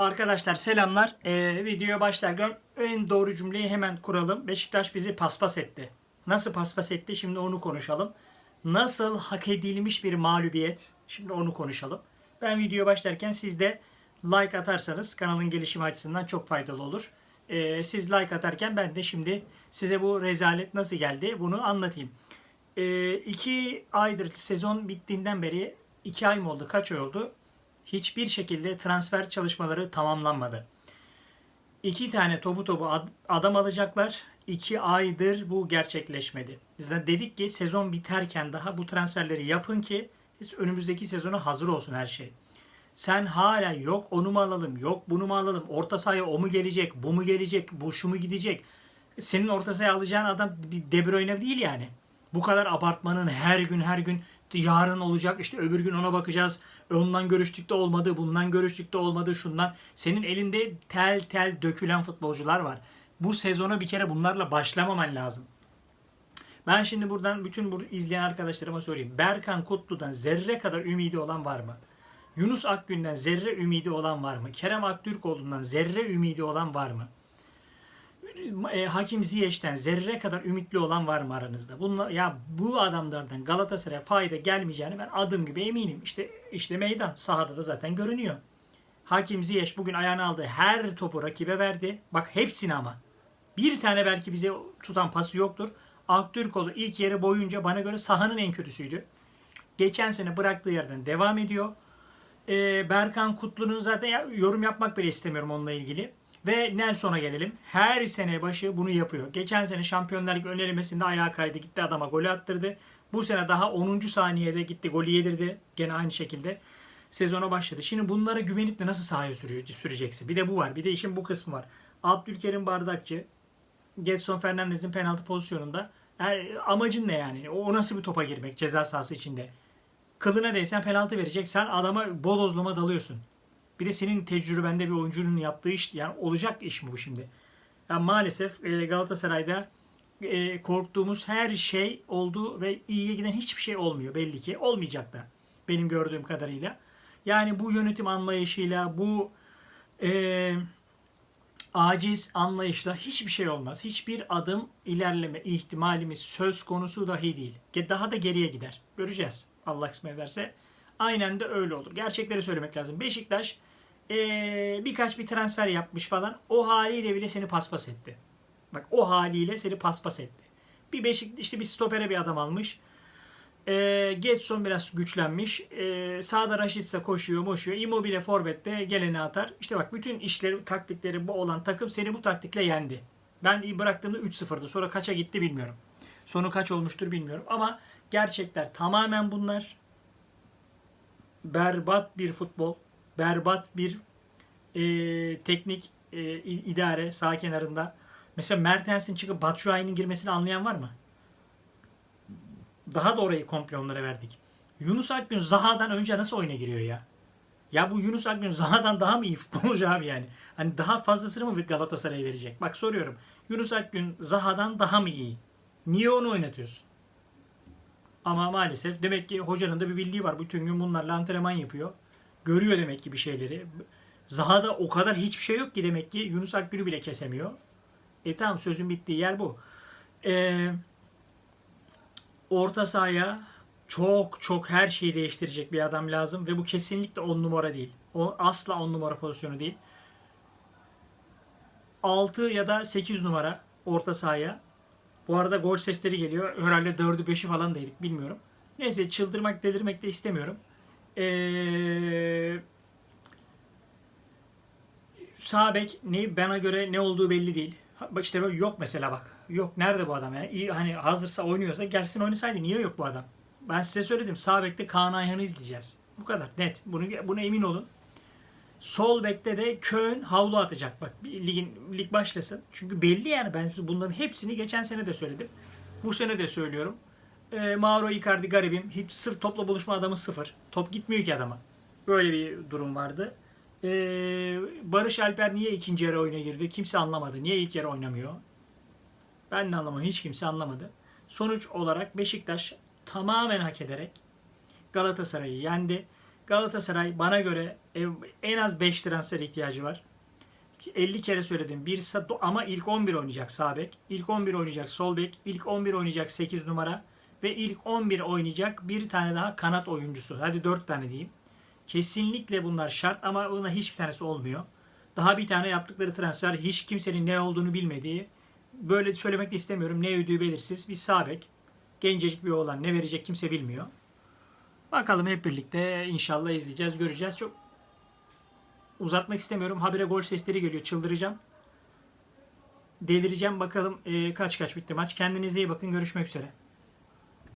Arkadaşlar selamlar. Ee, videoya başlarken en doğru cümleyi hemen kuralım. Beşiktaş bizi paspas etti. Nasıl paspas etti? Şimdi onu konuşalım. Nasıl hak edilmiş bir mağlubiyet? Şimdi onu konuşalım. Ben videoya başlarken siz de like atarsanız kanalın gelişimi açısından çok faydalı olur. Ee, siz like atarken ben de şimdi size bu rezalet nasıl geldi bunu anlatayım. Ee, iki aydır sezon bittiğinden beri iki ay mı oldu? Kaç ay oldu? Hiçbir şekilde transfer çalışmaları tamamlanmadı. İki tane topu topu ad- adam alacaklar. İki aydır bu gerçekleşmedi. Biz de dedik ki sezon biterken daha bu transferleri yapın ki önümüzdeki sezona hazır olsun her şey. Sen hala yok onu mu alalım, yok bunu mu alalım, orta sahaya o mu gelecek, bu mu gelecek, bu şu mu gidecek. Senin orta sahaya alacağın adam bir De Bruyne değil yani. Bu kadar apartmanın her gün her gün yarın olacak işte öbür gün ona bakacağız. Ondan görüştük de olmadı, bundan görüştük de olmadı, şundan. Senin elinde tel tel dökülen futbolcular var. Bu sezona bir kere bunlarla başlamaman lazım. Ben şimdi buradan bütün bu izleyen arkadaşlarıma sorayım. Berkan Kutlu'dan zerre kadar ümidi olan var mı? Yunus Akgün'den zerre ümidi olan var mı? Kerem Aktürkoğlu'ndan zerre ümidi olan var mı? E, Hakim Ziyech'ten zerre kadar ümitli olan var mı aranızda? Bunlar, ya bu adamlardan Galatasaray'a fayda gelmeyeceğini ben adım gibi eminim. İşte işte meydan sahada da zaten görünüyor. Hakim Ziyech bugün ayağına aldığı her topu rakibe verdi. Bak hepsini ama. Bir tane belki bize tutan pası yoktur. Aktürkoğlu ilk yarı boyunca bana göre sahanın en kötüsüydü. Geçen sene bıraktığı yerden devam ediyor. Ee, Berkan Kutlu'nun zaten yorum yapmak bile istemiyorum onunla ilgili. Ve Nelson'a gelelim. Her sene başı bunu yapıyor. Geçen sene Şampiyonlar Ligi önerilmesinde ayağa kaydı. Gitti adama golü attırdı. Bu sene daha 10. saniyede gitti golü yedirdi. Gene aynı şekilde sezona başladı. Şimdi bunlara güvenip de nasıl sahaya süreceksin? Bir de bu var. Bir de işin bu kısmı var. Abdülkerim Bardakçı, Getson Fernandez'in penaltı pozisyonunda yani amacın ne yani? O nasıl bir topa girmek ceza sahası içinde? Kılına değsen penaltı verecek. Sen adama bodozlama dalıyorsun. Bir de senin tecrübende bir oyuncunun yaptığı iş yani olacak iş mi bu şimdi? Yani maalesef e, Galatasaray'da e, korktuğumuz her şey oldu ve iyiye giden hiçbir şey olmuyor belli ki. Olmayacak da benim gördüğüm kadarıyla. Yani bu yönetim anlayışıyla bu e, aciz anlayışla hiçbir şey olmaz. Hiçbir adım ilerleme ihtimalimiz söz konusu dahi değil. Daha da geriye gider. Göreceğiz. Allah kısmet ederse. Aynen de öyle olur. Gerçekleri söylemek lazım. Beşiktaş ee, birkaç bir transfer yapmış falan. O haliyle bile seni paspas etti. Bak o haliyle seni paspas etti. Bir Beşik işte bir stopere bir adam almış. E, Getson biraz güçlenmiş. E, sağda Raşitsa koşuyor, moşuyor. Immobile forvette geleni atar. İşte bak bütün işleri, taktikleri bu olan takım seni bu taktikle yendi. Ben bıraktığımda 3-0'dı. Sonra kaça gitti bilmiyorum. Sonu kaç olmuştur bilmiyorum. Ama gerçekler tamamen bunlar. Berbat bir futbol. Berbat bir e, teknik e, idare sağ kenarında. Mesela Mertens'in çıkıp Batshuayi'nin girmesini anlayan var mı? Daha da orayı komple onlara verdik. Yunus Akgün Zaha'dan önce nasıl oyuna giriyor ya? Ya bu Yunus Akgün Zaha'dan daha mı iyi futbolcu abi yani? Hani daha fazlasını mı Galatasaray'a verecek? Bak soruyorum. Yunus Akgün Zaha'dan daha mı iyi? Niye onu oynatıyorsun? Ama maalesef demek ki hocanın da bir bildiği var. Bütün gün bunlarla antrenman yapıyor. Görüyor demek ki bir şeyleri. Zaha'da o kadar hiçbir şey yok ki demek ki Yunus Akgül'ü bile kesemiyor. E tamam sözün bittiği yer bu. Eee orta sahaya çok çok her şeyi değiştirecek bir adam lazım ve bu kesinlikle 10 numara değil. O asla 10 numara pozisyonu değil. 6 ya da 8 numara orta sahaya. Bu arada gol sesleri geliyor. Herhalde 4'ü 5'i falan dedik bilmiyorum. Neyse çıldırmak delirmek de istemiyorum. Ee, sağ ne bana göre ne olduğu belli değil. Bak işte yok mesela bak. Yok nerede bu adam ya? İyi hani hazırsa oynuyorsa gelsin oynasaydı. Niye yok bu adam? Ben size söyledim. Sağ bekte Kaan Ayhan'ı izleyeceğiz. Bu kadar net. Bunu buna emin olun. Sol bekte de Köln havlu atacak. Bak ligin lig başlasın. Çünkü belli yani ben bunların hepsini geçen sene de söyledim. Bu sene de söylüyorum. E, Mauro Icardi garibim. Hiç sırf topla buluşma adamı sıfır. Top gitmiyor ki adama. Böyle bir durum vardı. E, Barış Alper niye ikinci yarı oyuna girdi? Kimse anlamadı. Niye ilk yarı oynamıyor? Ben de anlamadım. Hiç kimse anlamadı. Sonuç olarak Beşiktaş tamamen hak ederek Galatasaray'ı yendi. Galatasaray bana göre en az 5 transfer ihtiyacı var. 50 kere söyledim. Bir ama ilk 11 oynayacak sağ bek, ilk 11 oynayacak sol bek, ilk 11 oynayacak 8 numara ve ilk 11 oynayacak bir tane daha kanat oyuncusu. Hadi 4 tane diyeyim. Kesinlikle bunlar şart ama buna hiçbir tanesi olmuyor. Daha bir tane yaptıkları transfer hiç kimsenin ne olduğunu bilmediği. Böyle söylemek de istemiyorum. Ne ödüğü belirsiz. Bir sağ bek. Gencecik bir oğlan. Ne verecek kimse bilmiyor. Bakalım hep birlikte inşallah izleyeceğiz, göreceğiz. Çok uzatmak istemiyorum. Habire gol sesleri geliyor. Çıldıracağım. Delireceğim. Bakalım e, kaç kaç bitti maç. Kendinize iyi bakın. Görüşmek üzere.